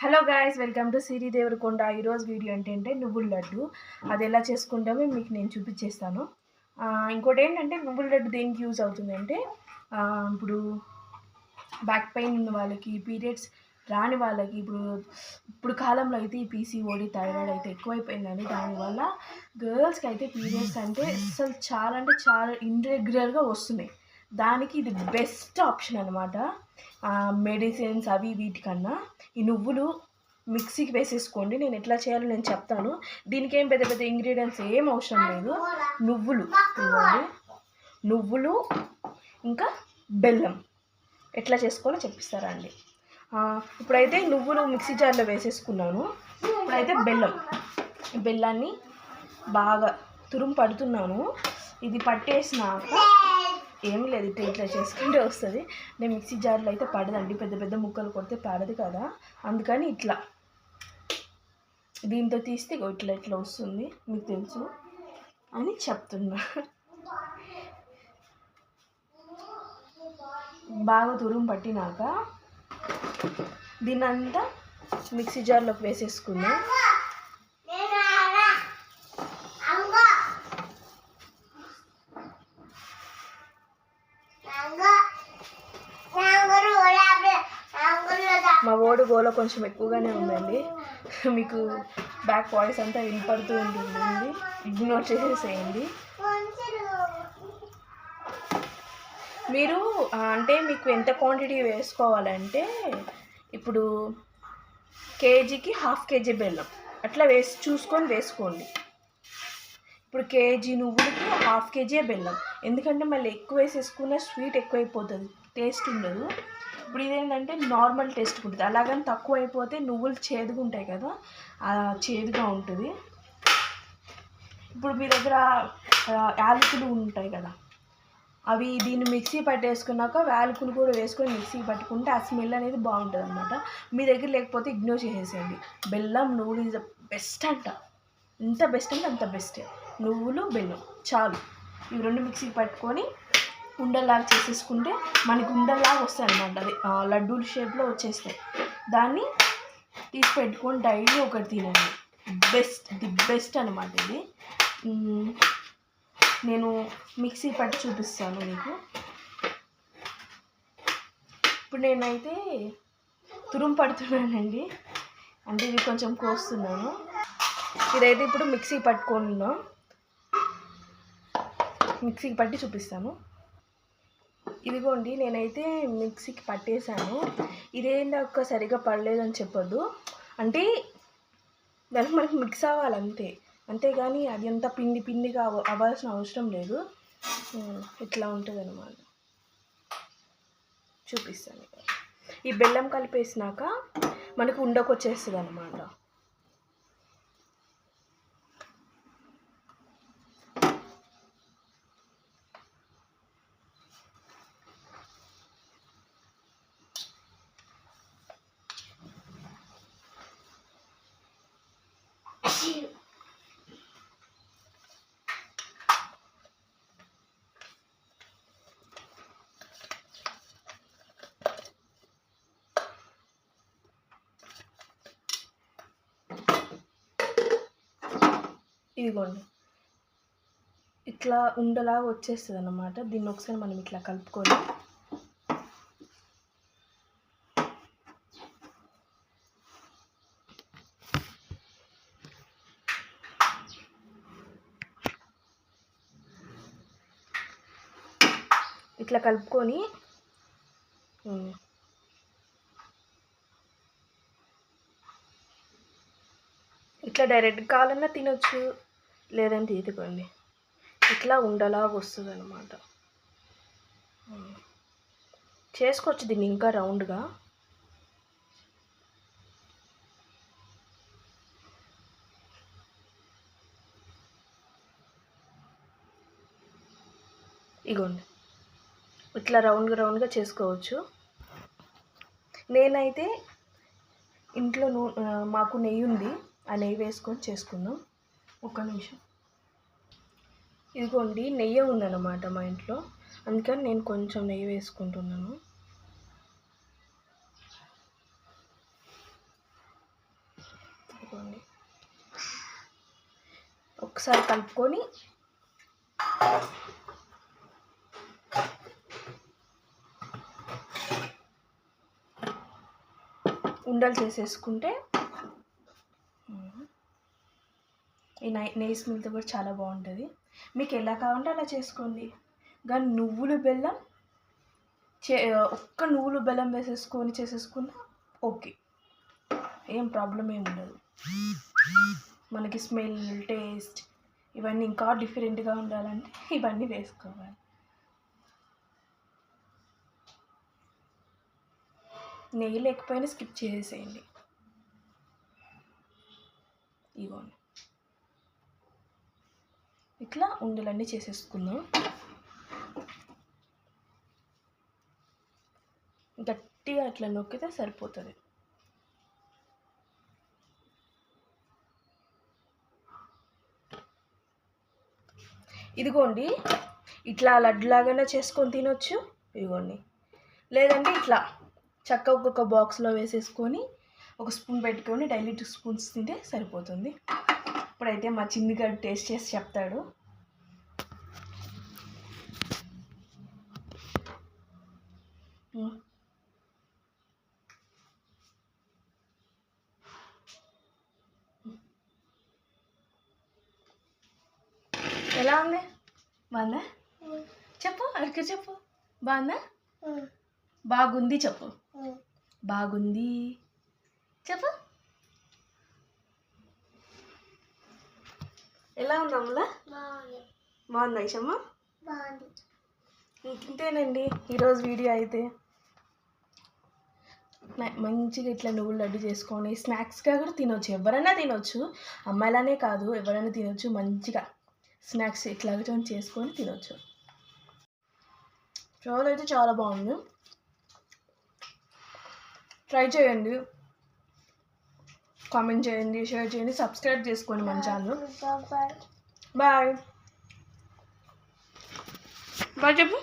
Hello guys welcome to Siri Devarakonda ఈరోజు video ఏంటంటే నువ్వుల లడ్డు. అది ఎలా చేసుకుంటామో మీకు నేను చూపించేస్తాను. ఇంకోటి ఏంటంటే నువ్వుల లడ్డు దేనికి యూజ్ అవుతుందంటే ఇప్పుడు బ్యాక్ పెయిన్ ఉన్న వాళ్ళకి పీరియడ్స్ రాని వాళ్ళకి ఇప్పుడు ఇప్పుడు కాలంలో అయితే ఈ పీసీఓడి థైరాయిడ్ అయితే ఎక్కువైపోయిందండి. దానివల్ల గర్ల్స్కి అయితే పీరియడ్స్ అంటే అసలు చాలా అంటే చాలా ఇన్రెగ్యులర్గా వస్తున్నాయి. దానికి ఇది బెస్ట్ ఆప్షన్ అనమాట మెడిసిన్స్ అవి వీటికన్నా. ఈ నువ్వులు మిక్సీకి వేసేసుకోండి. నేను ఎట్లా చేయాలో నేను చెప్తాను. దీనికి ఏం పెద్ద పెద్ద ఇంగ్రీడియంట్స్ ఏం అవసరం లేదు. నువ్వులు ఇవ్వండి నువ్వులు ఇంకా బెల్లం. ఎట్లా చేసుకోవాలో చెప్పిస్తారా అండి ఇప్పుడైతే నువ్వులు మిక్సీ జార్లో వేసేసుకున్నాను. ఇప్పుడైతే బెల్లం. బెల్లాన్ని బాగా తురుము పడుతున్నాను. ఇది పట్టేసినాక ఏమీ లేదు ఇట్లా ఇట్లా చేసుకుంటే వస్తుంది. నేను మిక్సీ జార్లో అయితే పడదండి పెద్ద పెద్ద ముక్కలు కొడితే పడదు కదా. అందుకని ఇట్లా. దీంతో తీస్తే ఇట్లా ఇట్లా వస్తుంది మీకు తెలుసు అని చెప్తున్నా. బాగా తురుము పట్టినాక దీన్నంతా మిక్సీ జార్లోకి వేసేసుకుందాం. మా ఓడి గోల కొంచెం ఎక్కువగానే ఉందండి. మీకు బ్యాక్ వాయిస్ అంతా వినపడుతూ ఉంటుంది. ఇగ్నోర్ చేసేసేయండి. మీరు అంటే మీకు ఎంత క్వాంటిటీ వేసుకోవాలంటే ఇప్పుడు కేజీకి హాఫ్ కేజీ బెల్లం. అట్లా వేసి చూసుకొని వేసుకోండి. ఇప్పుడు కేజీ నువ్వులకి హాఫ్ కేజీ బెల్లం. ఎందుకంటే మళ్ళీ ఎక్కువ వేసేసుకున్న స్వీట్ ఎక్కువైపోతుంది. టేస్ట్ ఉండదు. ఇప్పుడు ఇదేంటంటే నార్మల్ టేస్ట్ ఉంటుంది. అలాగని తక్కువ అయిపోతే నువ్వులు చేదుగా ఉంటాయి కదా చేదుగా ఉంటుంది. ఇప్పుడు మీ దగ్గర యాలకులు ఉంటాయి కదా అవి దీన్ని మిక్సీ పట్టేసుకున్నాక యాలకులు కూడా వేసుకొని మిక్సీ పట్టుకుంటే ఆ స్మెల్ అనేది బాగుంటుంది అనమాట మీ దగ్గర లేకపోతే ఇగ్నోర్ చేసేసేయండి. బెల్లం నువ్వులు ఇస్ ద బెస్ట్ అంట. ఎంత బెస్ట్ అంటే అంత బెస్ట్ నువ్వులు బెల్లం చాలు. ఇవి రెండు మిక్సీ పట్టుకొని ఉండలాగా చేసేసుకుంటే మనకి ఉండల్లాగా వస్తాయి అనమాట అది లడ్డూల షేప్లో వచ్చేస్తాయి. దాన్ని తీసి పెట్టుకొని డైలీ ఒకటి తినండి. బెస్ట్ ది బెస్ట్ అనమాట ఇది. నేను మిక్సీ పట్టి చూపిస్తాను మీకు. ఇప్పుడు నేనైతే తురుము పడుతున్నానండి. అంటే ఇది కొంచెం కోస్తున్నాను. ఇదైతే ఇప్పుడు మిక్సీ పట్టుకున్నాం మిక్సీకి పట్టి చూపిస్తాను. ఇదిగోండి నేనైతే మిక్సీకి పట్టేశాను. ఇదేందాక సరిగా పడలేదని చెప్పొద్దు. అంటే దానికి మనకి మిక్స్ అవ్వాలి అంతే అంతేగాని అది అంత పిండి పిండిగా అవ అవ్వాల్సిన అవసరం లేదు. ఇట్లా ఉంటుంది అనమాట చూపిస్తాను ఈ బెల్లం కలిపేసినాక మనకు ఉండకొచ్చేస్తుంది అనమాట ఇదిగోండి. ఇట్లా ఉండలాగా వచ్చేస్తుంది అన్నమాట దీన్ని ఒకసారి మనం ఇట్లా కలుపుకొని ఇట్లా కలుపుకొని ఇట్లా డైరెక్ట్ కావాలన్నా తినొచ్చు లేదంటే ఇదిగోండి. ఇట్లా ఉండలాగా వస్తుంది అనమాట చేసుకోవచ్చు దీన్ని ఇంకా రౌండ్గా. ఇగోండి. ఇట్లా రౌండ్ రౌండ్గా చేసుకోవచ్చు. నేనైతే ఇంట్లో నూ మాకు నెయ్యి ఉంది. ఆ నెయ్యి వేసుకొని చేసుకుందాం. ఒక్క నిమిషం. ఇదిగోండి నెయ్యి ఉందన్నమాట మా ఇంట్లో. అందుకని నేను కొంచెం నెయ్యి వేసుకుంటున్నాను. ఒకసారి కలుపుకొని ఉండలు చేసేసుకుంటే ఈ నై నెయ్యి స్మెల్తో కూడా చాలా బాగుంటుంది. మీకు ఎలా కావాలంటే అలా చేసుకోండి. కానీ నువ్వులు బెల్లం చే ఒక్క నువ్వులు బెల్లం వేసేసుకొని చేసేసుకున్నా ఓకే. ఏం ప్రాబ్లం ఏమి ఉండదు. మనకి స్మెల్ టేస్ట్ ఇవన్నీ ఇంకా డిఫరెంట్గా ఉండాలంటే ఇవన్నీ వేసుకోవాలి. నెయ్యి లేకపోయినా స్కిప్ చేసేయండి ఇవ్వండి ఇట్లా ఉండలన్నీ చేసేసుకుందాం. గట్టిగా అట్లా నొక్కితే సరిపోతుంది. ఇదిగోండి. ఇట్లా లడ్డులాగానే చేసుకొని తినొచ్చు. ఇదిగోండి. లేదంటే ఇట్లా చక్క ఒక్కొక్క బాక్స్లో వేసేసుకొని ఒక స్పూన్ పెట్టుకొని డైలీ టూ స్పూన్స్ తింటే సరిపోతుంది. ఇప్పుడైతే మా చిన్నిగాడు టేస్ట్ చేసి చెప్తాడు. ఎలా ఉంది? బాగుందా? చెప్పు అడిగి చెప్పు. బాగుందా? బాగుంది చెప్పు. బాగుంది. చెప్పు. ఎలా ఉంది అమ్ముల బాగుందా. ఇషమ్మ ఇంతేనండి ఈరోజు వీడియో అయితే. మంచిగా ఇట్లా నువ్వులు లడ్డు చేసుకొని స్నాక్స్గా కూడా తినొచ్చు. ఎవరైనా తినొచ్చు. అమ్మాయిలనే కాదు ఎవరైనా తినొచ్చు. మంచిగా స్నాక్స్ ఇట్లా చేసుకొని తినొచ్చు. చాలా అయితే చాలా బాగుంది. ట్రై చేయండి. కామెంట్ చేయండి షేర్ చేయండి సబ్స్క్రైబ్ చేసుకోండి మన ఛానల్ బాయ్ బాయ్ చెప్పు.